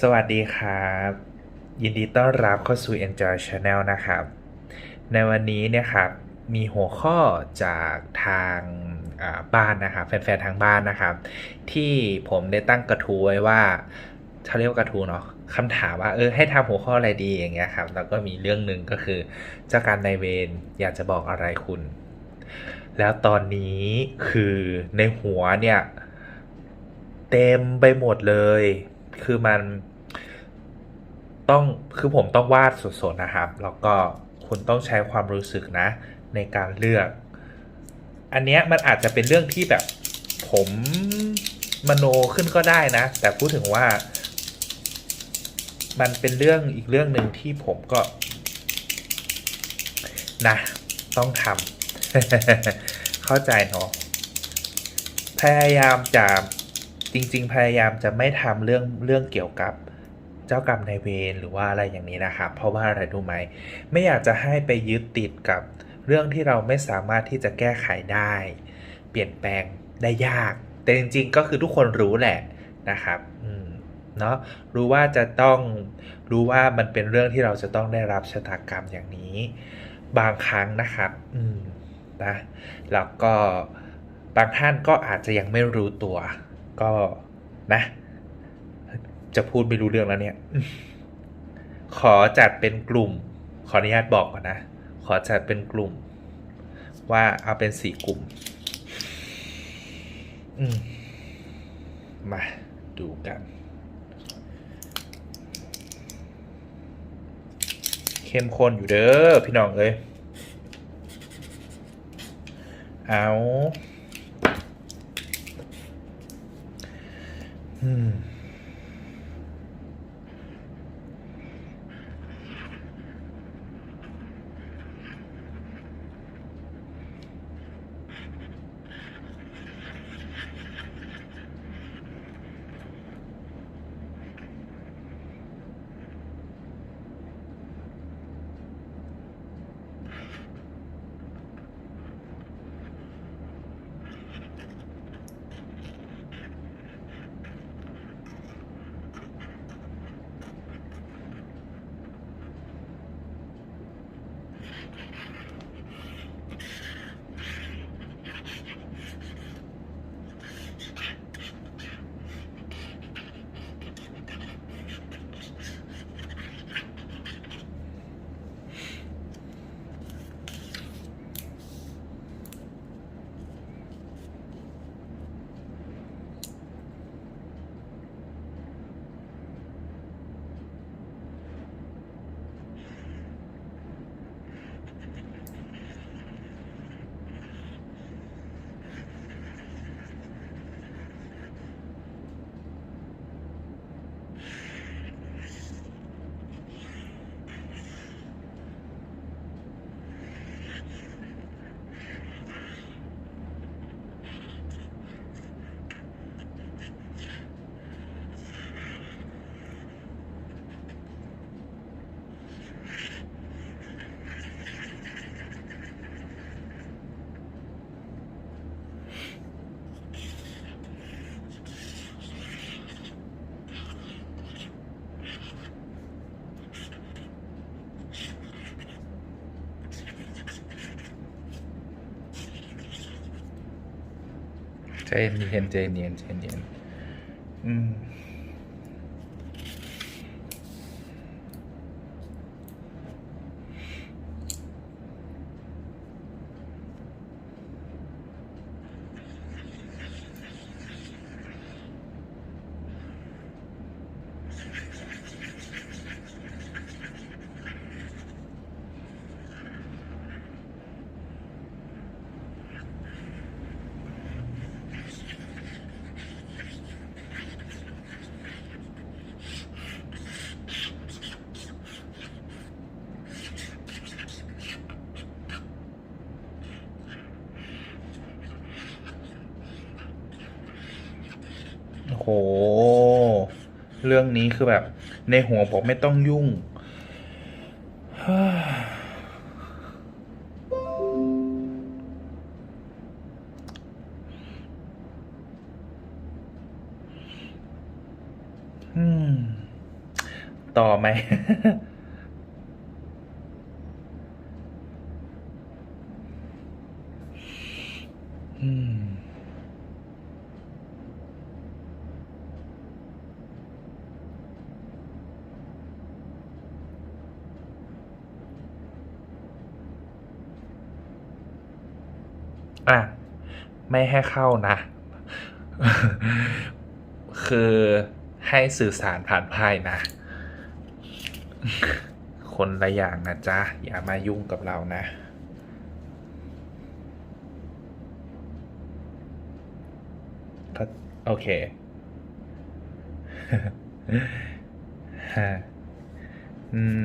สวัสดีครับ ยินดีต้อนรับเข้าสู่ Enjoy Channel นะครับ ในวันนี้เนี่ยครับมีหัวข้อจากทางบ้านนะครับแฟนๆทางบ้านนะครับ ที่ผมได้ตั้งกระทู้ไว้ว่าเขาเรียกว่ากระทู้เนาะคำถามว่าเออให้ทำหัวข้ออะไรดีอย่างเงี้ยครับแล้วก็มีเรื่องหนึ่งก็คือเจ้าการนายเวรอยากจะบอกอะไรคุณ แล้วตอนนี้คือในหัวเนี่ย เต็มไปหมดเลย คือมันต้องคือผมต้องวาดสดๆนะครับ แล้วก็คุณต้องใช้ความรู้สึกนะ ในการเลือก อันเนี้ยมันอาจจะเป็นเรื่องที่แบบผมมโนขึ้นก็ได้นะ แต่พูดถึงว่า มันเป็นเรื่องอีกเรื่องหนึ่งที่ผมก็ นะ ต้องทำเข้าใจเนาะพยายามจะ จริง ๆ พยายามจะไม่ทำเรื่องเรื่องเกี่ยวกับเจ้ากรรมนายเวรหรือว่าอะไรอย่างนี้นะครับ เพราะว่าอะไรรู้ไหมไม่อยากจะให้ไปยึดติดกับเรื่องที่เราไม่สามารถที่จะแก้ไขได้ เปลี่ยนแปลงได้ยาก แต่จริง ๆ ก็คือทุกคนรู้แหละนะครับอืมเนาะรู้ว่าจะต้องรู้ว่ามันเป็นเรื่องที่เราจะต้องได้รับชะตากรรมอย่างนี้ บางครั้งนะครับอืมนะแล้วก็บางท่านก็อาจจะยังไม่รู้ตัว ก็นะ จะพูดไม่รู้เรื่องแล้วเนี่ย ขอจัดเป็นกลุ่ม ขออนุญาตบอกก่อนนะ ขอจัดเป็นกลุ่ม ว่าเอาเป็นสี่กลุ่ม อืมมาดูกัน เข้มข้นอยู่เด้อพี่น้องเอ้ยเอา อื มใจเย็นใจเย็ โอ้โห เรื่องนี้คือแบบ ในหัวผมไม่ต้องยุ่ง ต่อไหม ไม่ให้เข้านะ คือให้สื่อสารผ่านไพ่นะ คนละอย่างนะจ๊ะ อย่ามายุ่งกับเรานะโอเคฮะอืม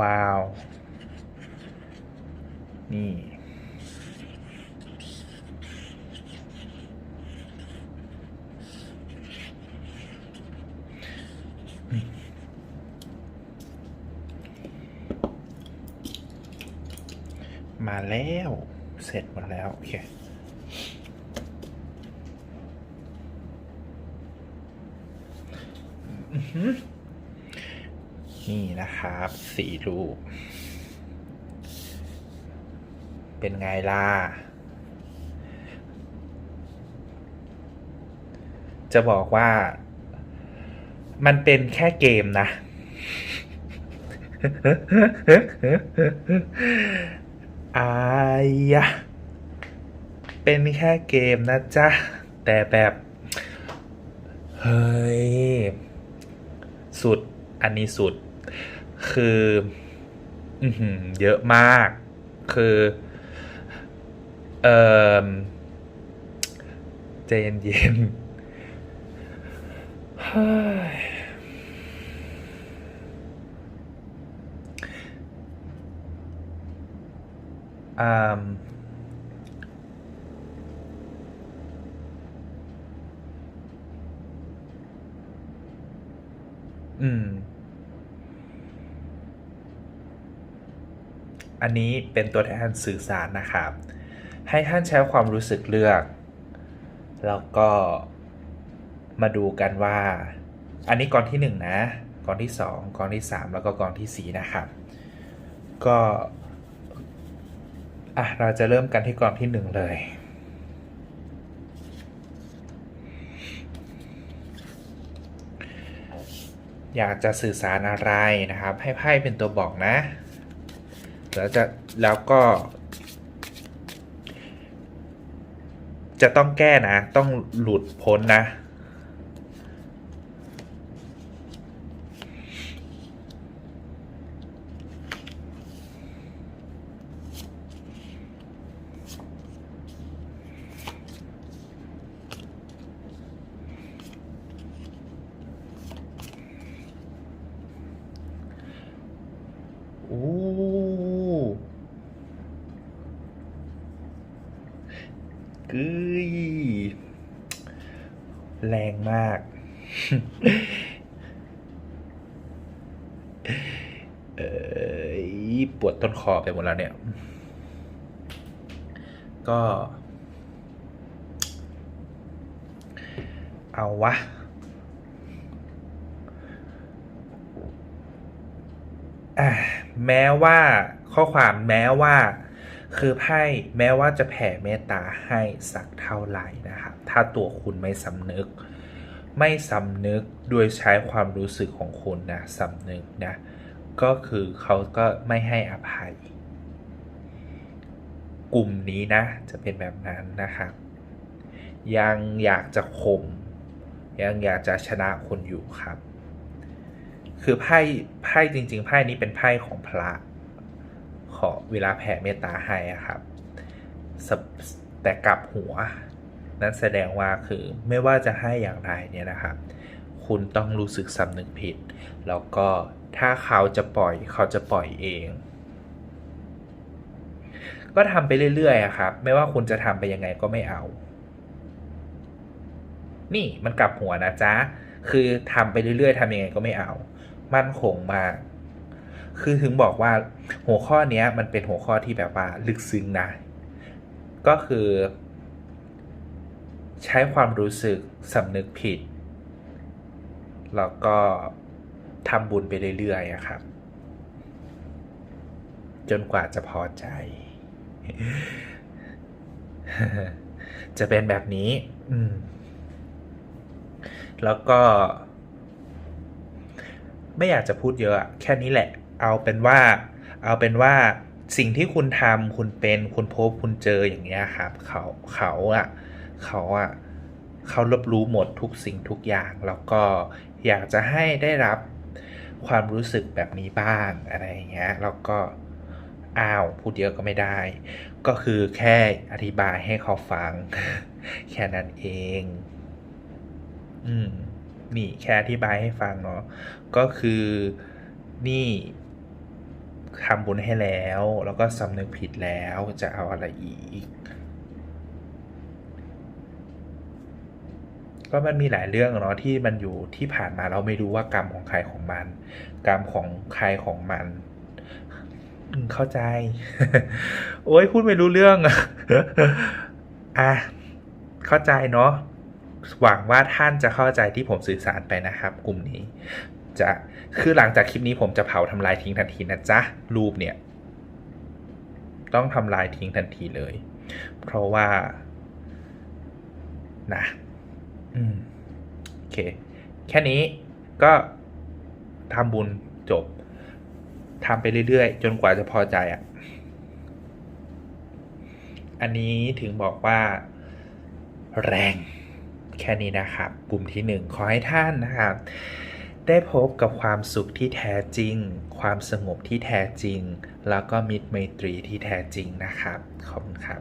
ว้าวนี่ มาแล้ว เสร็จหมดแล้ว โอเคอือหือ นี่นะครับสี่รูป เป็นไงล่ะ จะบอกว่า มันเป็นแค่เกมนะ อายะ เป็นแค่เกมนะจ๊ะ แต่แบบ เฮ้ย สุดอันนี้สุด คืออเยอะมาก คือ เออใจเย็นๆอ่าอืม อันนี้เป็นตัวแทนสื่อสารนะครับ ให้ท่านใช้ความรู้สึกเลือก แล้วก็มาดูกันว่า อันนี้กองที่หนึ่งนะกองที่สองกองที่สามแล้วก็กองที่สี่นะครับ ก็อะเราจะเริ่มกันที่กองที่หนึ่งเลยอยากจะสื่อสารอะไรนะครับ ให้ไพ่เป็นตัวบอกนะ แล้วจะแล้วก็ จะต้องแก้นะ ต้องหลุดพ้นนะ กึยแรงมาก เอยปวดต้นคอไปหมดแล้วเนี่ย ก็ เอาวะแม้ว่าข้อความแม้ว่า คือไพ่แม้ว่าจะแผ่เมตตาให้สักเท่าไหร่นะครับถ้าตัวคุณไม่สำนึก ไม่สำนึกโดยใช้ความรู้สึกของคุณนะสำนึกนะก็คือเขาก็ไม่ให้อภัย กลุ่มนี้นะ จะเป็นแบบนั้นนะครับยังอยากจะข่มยังอยากจะชนะคนอยู่ครับ คือไพ่ไพ่จริง ๆ ไพ่นี้เป็นไพ่ของพระ ขอเวลาแผ่เมตตาให้ครับ แต่กลับหัว นั่นแสดงว่าคือไม่ว่าจะให้อย่างไรเนี่ยนะครับ คุณต้องรู้สึกสำนึกผิด แล้วก็ถ้าเขาจะปล่อยเขาจะปล่อยเอง ก็ทำไปเรื่อยๆครับ ไม่ว่าคุณจะทำไปยังไงก็ไม่เอา นี่มันกลับหัวนะจ๊ะ คือทำไปเรื่อยๆทำยังไงก็ไม่เอา มั่นคงมาก คือถึงบอกว่าหัวข้อเนี้ยมันเป็นหัวข้อที่แบบว่าลึกซึ้งนะ ก็คือ ใช้ความรู้สึกสำนึกผิด แล้วก็ทำบุญไปเรื่อยๆครับ จนกว่าจะพอใจ จะเป็นแบบนี้ อืมแล้วก็ ไม่อยากจะพูดเยอะ แค่นี้แหละ เอาเป็นว่า เอาเป็นว่าสิ่งที่คุณทำคุณเป็นคุณพบคุณเจออย่างเงี้ยครับ เขาเขาอะเขาอะเขารับรู้หมดทุกสิ่งทุกอย่าง แล้วก็อยากจะให้ได้รับความรู้สึกแบบนี้บ้างอะไรอย่างเงี้ยแล้วก็อ้าวพูดเยอะก็ไม่ได้ ก็คือแค่อธิบายให้เขาฟัง แค่นั้นเอง อืมนี่แค่อธิบายให้ฟังเนาะก็คือนี่ ทำบุญให้แล้ว แล้วก็สำนึกผิดแล้วจะเอาอะไรอีก ก็มันมีหลายเรื่องเนาะที่มันอยู่ที่ผ่านมาเราไม่รู้ว่ากรรมของใครของมัน กรรมของใครของมันเข้าใจ โอ้ยพูดไม่รู้เรื่องอะอะเข้าใจเนาะหวังว่าท่านจะเข้าใจที่ผมสื่อสารไปนะครับ กลุ่มนี้จะ คือหลังจากคลิปนี้ผมจะเผาทำลายทิ้งทันทีนะจ๊ะ รูปเนี่ย ต้องทำลายทิ้งทันทีเลย เพราะว่า นะ อืม โอเค แค่นี้ก็ทำบุญจบทำไปเรื่อยๆ จนกว่าจะพอใจอะ อันนี้ถึงบอกว่า แรง แค่นี้นะครับ กลุ่มที่หนึ่งขอให้ท่านนะครับ ได้พบกับความสุขที่แท้จริง ความสงบที่แท้จริง แล้วก็มิตรไมตรีที่แท้จริงนะครับ ขอบคุณครับ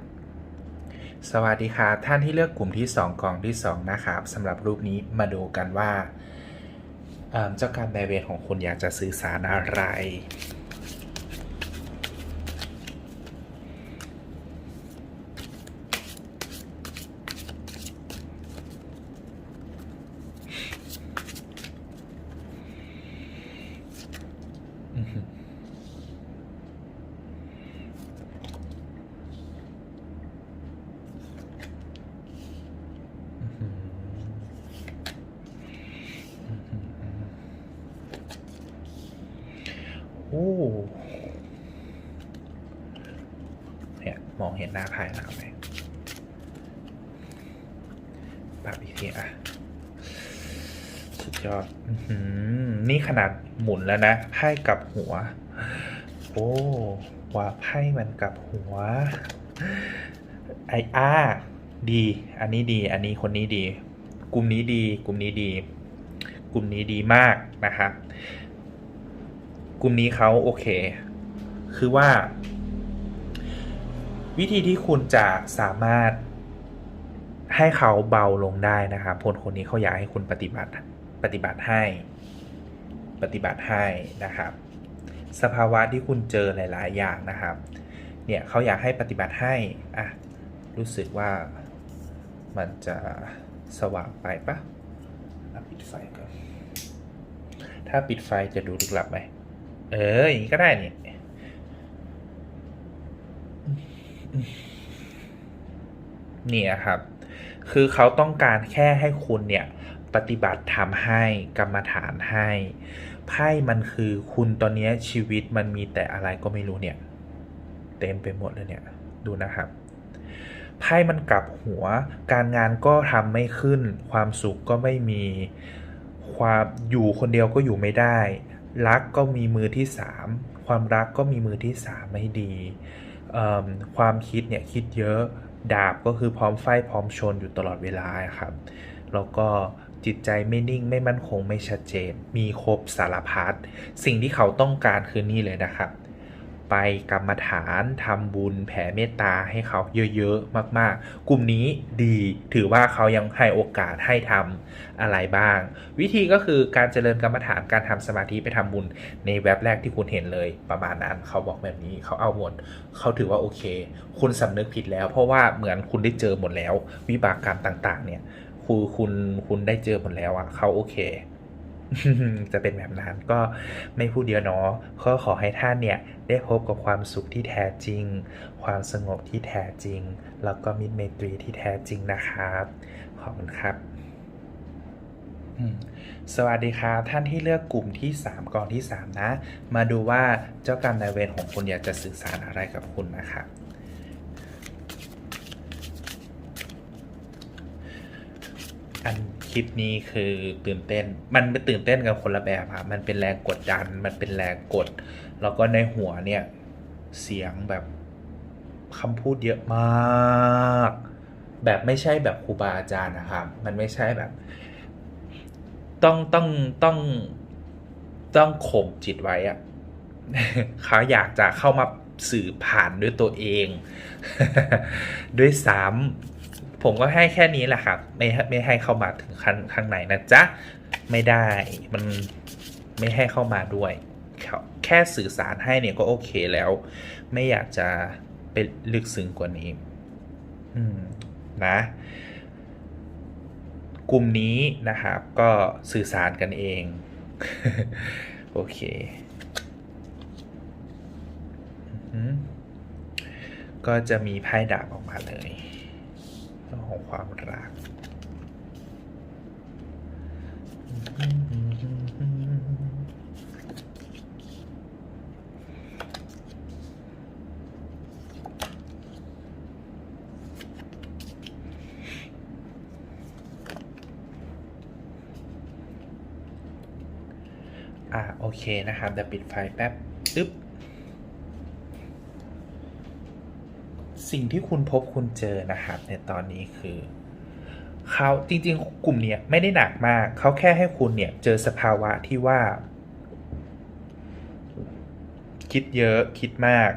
สวัสดีครับท่านที่เลือกกลุ่มที่ 2 กองที่ 2 นะครับสำหรับรูปนี้มาดูกันว่าเอิ่มเจ้ากรรมนายเวรของคุณอยากจะสื่อสารอะไร อือหืออื้อหืออื้อหือโอ้ เนี่ยมองเห็นหน้าไพ่แล้วไหมปรับอีกทีอะ สุดยอดอนี่ขนาดหมุนแล้วนะไพ่กับหัว โอ้ว่าไพ่มันกับหัวไออาดี อันนี้ดี อันนี้คนนี้ดี กลุ่มนี้ดี กลุ่มนี้ดี กลุ่มนี้ดีมากนะครับ กลุ่มนี้เขาโอเค คือว่า วิธีที่คุณจะสามารถให้เขาเบาลงได้นะครับคนคนนี้เขาอยากให้คุณปฏิบัติปฏิบัติให้ ปฏิบัติให้นะครับ สภาวะที่คุณเจอหลาย ๆ อย่างนะครับ เนี่ยเขาอยากให้ปฏิบัติให้อะรู้สึกว่ามันจะสว่างไปปะอะปิดไฟก่อนถ้าปิดไฟจะดูลึกลับไหมเอออย่างนี้ก็ได้นี่ เนี่ยครับ คือเขาต้องการแค่ให้คุณเนี่ยปฏิบัติทำให้กรรมฐานให้ไพ่มันคือคุณตอนนี้ชีวิตมันมีแต่อะไรก็ไม่รู้เนี่ย เต็มไปหมดเลยเนี่ย ดูนะครับไพ่มันกลับหัว การงานก็ทำไม่ขึ้น ความสุขก็ไม่มี ความอยู่คนเดียวก็อยู่ไม่ได้ รักก็มีมือที่สามความรักก็มีมือที่สามไม่ดี ความคิดเนี่ยคิดเยอะดาบก็คือพร้อมไฟพร้อมชนอยู่ตลอดเวลาครับ แล้วก็จิตใจไม่นิ่งไม่มั่นคงไม่ชัดเจน มีครบสารพัดสิ่งที่เขาต้องการคือนี่เลยนะครับ ไปกรรมฐานทำบุญแผ่เมตตาให้เขาเยอะๆมากๆ กลุ่มนี้ดีถือว่าเขายังให้โอกาสให้ทำอะไรบ้าง วิธีก็คือการเจริญกรรมฐานการทำสมาธิไปทำบุญในเว็บแรกที่คุณเห็นเลยประมาณนั้นเขาบอกแบบนี้เขาเอาหมดเขาถือว่าโอเค คุณสำนึกผิดแล้ว เพราะว่าเหมือนคุณได้เจอหมดแล้ว วิบากกรรมต่างๆเนี่ยคุณคุณคุณได้เจอหมดแล้วอะเขาโอเค จะเป็นแบบนั้นก็ไม่พูดเดียวเนาะก็ขอให้ท่านเนี่ยได้พบกับความสุขที่แท้จริง ความสงบที่แท้จริง แล้วก็มิตรไมตรีที่แท้จริงนะครับ ขอบคุณครับสวัสดีครับท่านที่เลือกกลุ่มที่ 3กองที่ 3 นะ มาดูว่าเจ้ากรรมนายเวรของคุณอยากจะสื่อสารอะไรกับคุณนะครับอัน ลิปนี้คือตื่นเต้น มันไม่ตื่นเต้นกับคนละแบบครับมันเป็นแรงกดดัน มันเป็นแรงกด แล้วก็ในหัวเนี่ย เสียงแบบคำพูดเยอะมาก แบบไม่ใช่แบบครูบาอาจารย์นะครับ มันไม่ใช่แบบ ต้องต้องต้องต้องข่มจิตไว้อะเขาอยากจะเข้ามาสื่อผ่านด้วยตัวเอง ด้วยซ้ำ ผมก็ให้แค่นี้แหละครับ ไม่ไม่ให้เข้ามาถึงขั้นข้างในนะจ๊ะ ไม่ได้มันไม่ให้เข้ามาด้วย แค่สื่อสารให้เนี่ยก็โอเคแล้ว ไม่อยากจะไปลึกซึ้งกว่านี้ อืมนะ กลุ่มนี้นะครับ ก็สื่อสารกันเอง โอเคก็จะมีไพ่ดาบออกมาเลย ความรัก อ่าโอเคนะครับเดี๋ยวปิดไฟแป๊บตึ๊บ สิ่งที่คุณพบคุณเจอนะครับในตอนนี้คือเขาจริงๆ กลุ่มเนี้ยไม่ได้หนักมาก เขาแค่ให้คุณเนี่ยเจอสภาวะที่ว่า คิดเยอะคิดมาก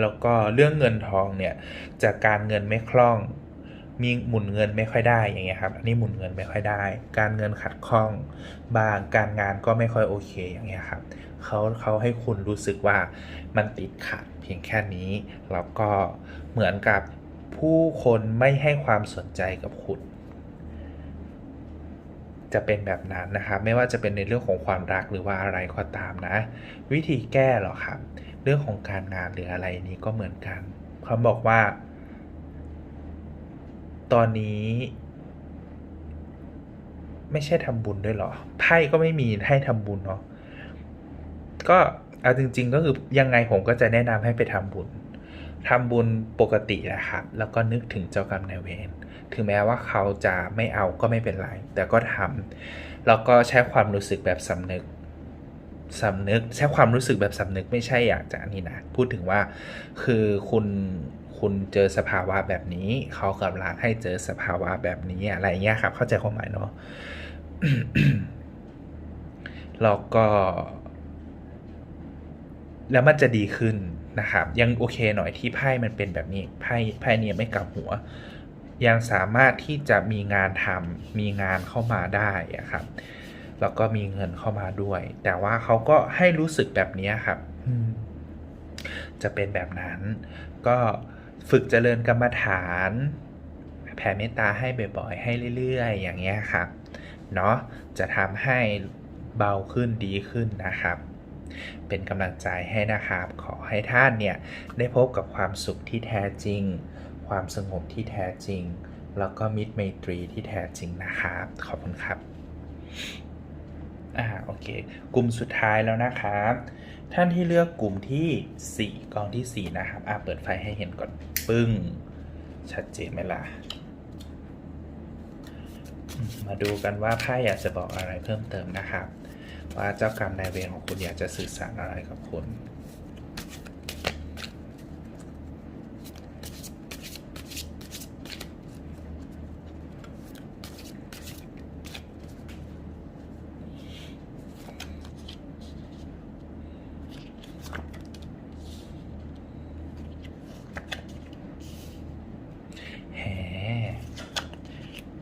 แล้วก็เรื่องเงินทองเนี่ยจากการเงินไม่คล่อง มีหมุนเงินไม่ค่อยได้อย่างเงี้ยครับ อันนี้หมุนเงินไม่ค่อยได้ การเงินขัดข้องบางการงานก็ไม่ค่อยโอเคอย่างเงี้ยครับเขาเขาให้คุณรู้สึกว่ามันติดขัดเพียงแค่นี้แล้วก็เหมือนกับผู้คนไม่ให้ความสนใจกับคุณจะเป็นแบบนั้นนะครับ ไม่ว่าจะเป็นในเรื่องของความรักหรือว่าอะไรก็ตามนะ วิธีแก้หรอครับ เรื่องของการงานหรืออะไรนี้ก็เหมือนกันเขาบอกว่า ตอนนี้ ไม่ใช่ทำบุญด้วยหรอไพ่ก็ไม่มีให้ทำบุญเนาะก็เอาจริง ๆ ก็คือยังไงผมก็จะแนะนำให้ไปทำบุญทำบุญปกติแหละครับ แล้วก็นึกถึงเจ้ากรรมนายเวร ถึงแม้ว่าเขาจะไม่เอาก็ไม่เป็นไร แต่ก็ทำแล้วก็ใช้ความรู้สึกแบบสำนึกสำนึก ใช้ความรู้สึกแบบสำนึกไม่ใช่อยากจะนี่นะ พูดถึงว่าคือคุณ คุณเจอสภาวะแบบนี้เขากำลังให้เจอสภาวะแบบนี้อะไรเงี้ยครับ เข้าใจความหมายเนาะแล้วก็ แล้วมันจะดีขึ้นนะครับ ยังโอเคหน่อยที่ไพ่มันเป็นแบบนี้ไพ่ไพ่เนี่ยไม่กลับหัว ยังสามารถที่จะมีงานทำมีงานเข้ามาได้อะครับ แล้วก็มีเงินเข้ามาด้วย แต่ว่าเขาก็ให้รู้สึกแบบนี้ครับจะเป็นแบบนั้นก็ ฝึกเจริญกรรมฐาน แผ่เมตตาให้บ่อยๆ ให้เรื่อยๆ อย่างเงี้ยครับเนาะจะทำให้เบาขึ้นดีขึ้นนะครับ เป็นกำลังใจให้นะครับ ขอให้ท่านเนี่ยได้พบกับความสุขที่แท้จริง ความสงบที่แท้จริง แล้วก็มิตรไมตรีที่แท้จริงนะครับ ขอบคุณครับอ่าโอเค กลุ่มสุดท้ายแล้วนะครับ ท่านที่เลือกกลุ่มที่ 4 กองที่ 4 นะครับ อ่าเปิดไฟให้เห็นก่อน ปึ้ง ชัดเจนไหมล่ะ มาดูกันว่าไพ่อยากจะบอกอะไรเพิ่มเติมนะครับ ว่าเจ้ากรรมนายเวรของคุณอยากจะสื่อสารอะไรกับคุณ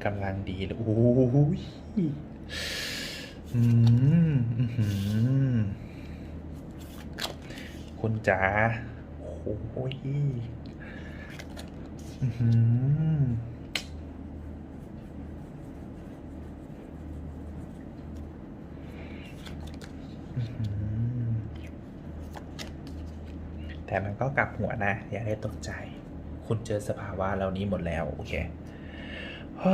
กำลังดีเลยโอ้ยอืมอื้อหือคุณจ๋าโอ้ยอื้อหืออื้อหือแต่มันก็กลับหัวนะ อย่าได้ตกใจ คุณเจอสภาวะเหล่านี้หมดแล้ว โอเค ห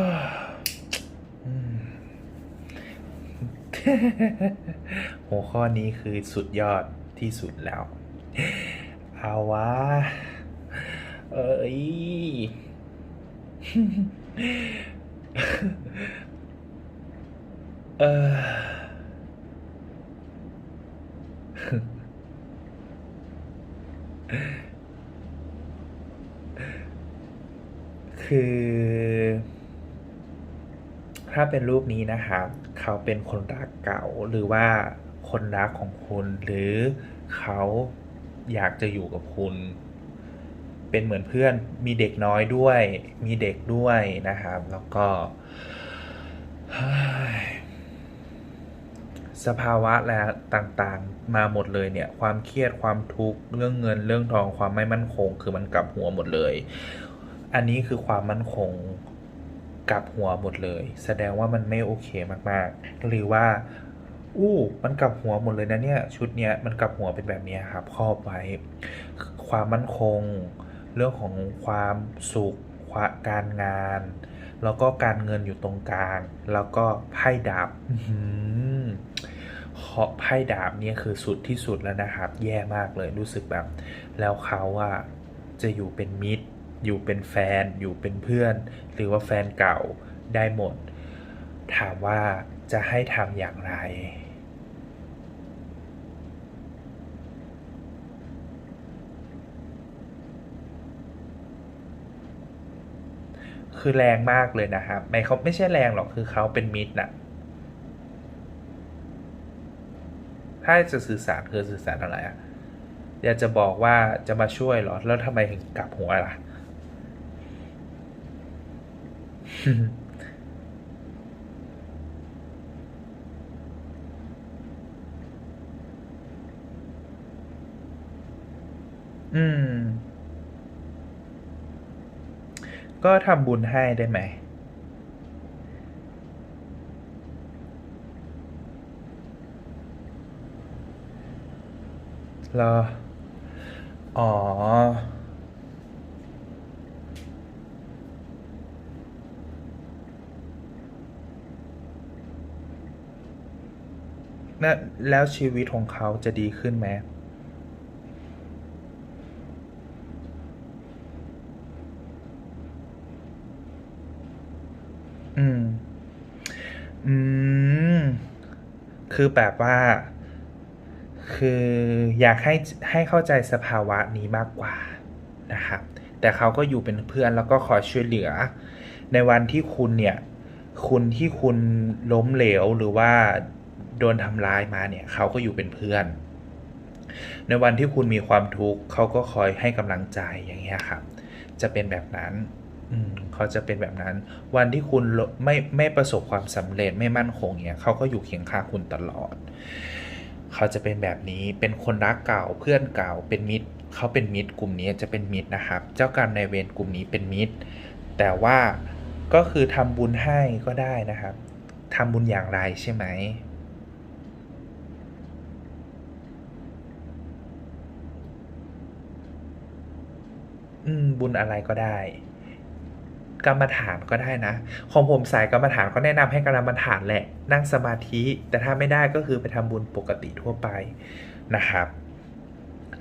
ัวข้อนี้คือสุดยอดที่สุดแล้ว เอาวะ เอ้ย เออคือ ถ้าเป็นรูปนี้นะครับ เขาเป็นคนรักเก่าหรือว่าคนรักของคุณ หรือเขาอยากจะอยู่กับคุณ เป็นเหมือนเพื่อนมีเด็กน้อยด้วย มีเด็กด้วยนะครับ แล้วก็สภาวะและต่างๆ มาหมดเลยเนี่ย ความเครียดความทุกข์เรื่องเงินเรื่องทองความไม่มั่นคง คือมันกลับหัวหมดเลย อันนี้คือความมั่นคง กลับหัวหมดเลย แสดงว่ามันไม่โอเคมากๆ หรือว่า อู้มันกลับหัวหมดเลยนะเนี่ยชุดเนี้ยมันกลับหัวเป็นแบบนี้ครับครอบไว้ ความมั่นคง เรื่องของความสุขควาการงาน แล้วก็การเงินอยู่ตรงกลาง แล้วก็ไพ่ดาบอื้อหือเคาะไพ่ดาบเนี่ยคือสุดที่สุดแล้วนะครับ แย่มากเลยรู้สึกแบบ แล้วเขาอะจะอยู่เป็นมิตร อยู่เป็นแฟน อยู่เป็นเพื่อน หรือว่าแฟนเก่าได้หมด ถามว่าจะให้ทำอย่างไร คือแรงมากเลยนะครับ ไม่เขาไม่ใช่แรงหรอก คือเขาเป็นมิตรน่ะถ้าจะสื่อสารคือสื่อสารอะไรอะอยากจะบอกว่าจะมาช่วยหรอ แล้วทำไมถึงกลับหัวล่ะ อืม ก็ทำบุญให้ได้ไหม เหรอ อ๋อ นะแล้วชีวิตของเขาจะดีขึ้นไหมอืม อืม คือแบบว่า คืออยากให้ให้เข้าใจสภาวะนี้มากกว่านะครับ แต่เขาก็อยู่เป็นเพื่อนแล้วก็คอยช่วยเหลือ ในวันที่คุณเนี่ย คุณที่คุณล้มเหลวหรือว่า โดนทำร้ายมาเนี่ยเขาก็อยู่เป็นเพื่อน ในวันที่คุณมีความทุกข์เขาก็คอยให้กำลังใจอย่างเงี้ยครับ จะเป็นแบบนั้นเขาจะเป็นแบบนั้น วันที่คุณไม่ไม่ประสบความสำเร็จไม่มั่นคงเนี่ยเขาก็อยู่เคียงข้างคุณตลอด เขาจะเป็นแบบนี้เป็นคนรักเก่าเพื่อนเก่าเป็นมิตรเขาเป็นมิตรกลุ่มนี้จะเป็นมิตรนะครับ เจ้ากรรมนายเวรกลุ่มนี้เป็นมิตร แต่ว่าก็คือทำบุญให้ก็ได้นะครับทำบุญอย่างไรใช่ไหม อืม บุญอะไรก็ได้ กรรมฐานก็ได้นะ ของผมสายกรรมฐานก็แนะนำให้กรรมฐานแหละ นั่งสมาธิ แต่ถ้าไม่ได้ก็คือไปทำบุญปกติทั่วไปนะครับ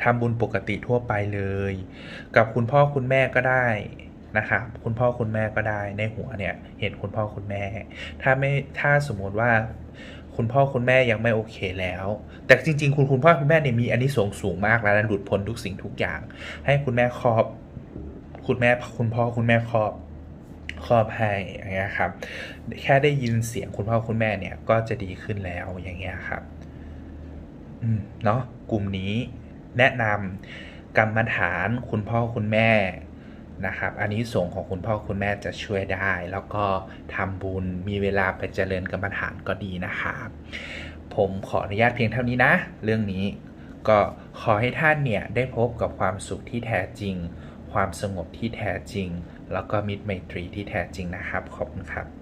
ทำบุญปกติทั่วไปเลย กับคุณพ่อคุณแม่ก็ได้นะครับคุณพ่อคุณแม่ก็ได้ในหัวเนี่ย เห็นคุณพ่อคุณแม่ ถ้าไม่ถ้าสมมติว่าคุณพ่อคุณแม่ยังไม่โอเคแล้ว แต่จริง ๆ คุณคุณพ่อคุณแม่เนี่ยมีอันนี้สงส์สูงมากแล้วนะหลุดพ้นทุกสิ่งทุกอย่าง ให้คุณแม่ครอบ คุณแม่คุณพ่อคุณแม่ครอบครอบให้อย่างเงี้ยครับ แค่ได้ยินเสียงคุณพ่อคุณแม่เนี่ยก็จะดีขึ้นแล้วอย่างเงี้ยครับอืมเนาะกลุ่มนี้แนะนำกรรมฐานคุณพ่อคุณแม่นะครับ อันนี้ส่งของคุณพ่อคุณแม่จะช่วยได้ แล้วก็ทำบุญมีเวลาไปเจริญกรรมฐานก็ดีนะครับ ผมขออนุญาตเพียงเท่านี้นะ เรื่องนี้ก็ขอให้ท่านเนี่ยได้พบกับความสุขที่แท้จริง ความสงบที่แท้จริง แล้วก็มิตรไมตรีที่แท้จริงนะครับ ขอบคุณครับ